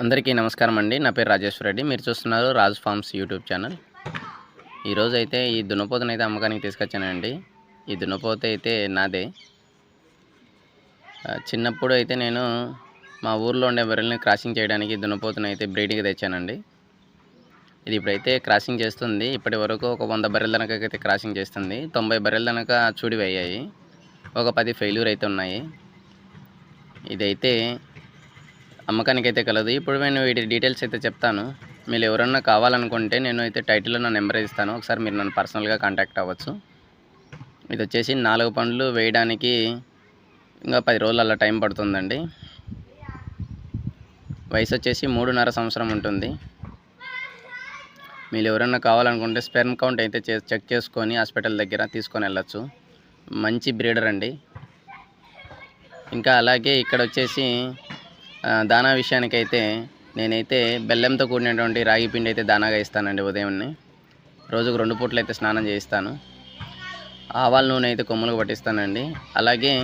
అందరికీ నమస్కారం అండి. నా పేరు రాజేశ్వర రెడ్డి. మీరు చూస్తున్నారు రాజ్ ఫార్మ్స్ యూట్యూబ్ ఛానల్. ఈరోజు అయితే ఈ దున్నపోతను అయితే అమ్మకానికి తీసుకొచ్చానండి. ఈ దున్నపోత అయితే నాదే. చిన్నప్పుడు అయితే నేను మా ఊర్లో ఉండే బర్రెల్ని క్రాసింగ్ చేయడానికి దున్నపోతను అయితే బ్రీడింగ్కి తెచ్చానండి. ఇది ఇప్పుడైతే క్రాసింగ్ చేస్తుంది. ఇప్పటి వరకు ఒక వంద బర్రెల దాకా అయితే క్రాసింగ్ చేస్తుంది. తొంభై బర్రెల దాకా చూడివి అయ్యాయి ఒక పది ఫెయిల్యూర్ అయితే ఉన్నాయి. ఇదైతే అమ్మకానికి అయితే కలదు. ఇప్పుడు నేను వీటి డీటెయిల్స్ అయితే చెప్తాను. మీరు ఎవరన్నా కావాలనుకుంటే నేను అయితే టైటిల్లో నా నెంబర్ ఇస్తాను. ఒకసారి మీరు నన్ను పర్సనల్గా కాంటాక్ట్ అవ్వచ్చు. ఇది వచ్చేసి నాలుగు పండ్లు వేయడానికి ఇంకా పది రోజులు అలా టైం పడుతుందండి. వయసు వచ్చేసి మూడున్నర సంవత్సరం ఉంటుంది. మీరు ఎవరన్నా కావాలనుకుంటే స్పెర్మ్ కౌంట్ అయితే చే- చెక్ చేసుకొని హాస్పిటల్ దగ్గర తీసుకొని వెళ్ళచ్చు. మంచి బ్రీడర్ అండి. ఇంకా అలాగే ఇక్కడ వచ్చేసి దానా విషయానికైతే నేనైతే బెల్లంతో కూడినటువంటి రాగి పిండి అయితే దానాగా ఇస్తానండి ఉదయాన్నే. రోజుకు రెండు పూటలు అయితే స్నానం చేయిస్తాను. ఆవాల నూనె అయితే కొమ్ములకు పట్టిస్తానండి. అలాగే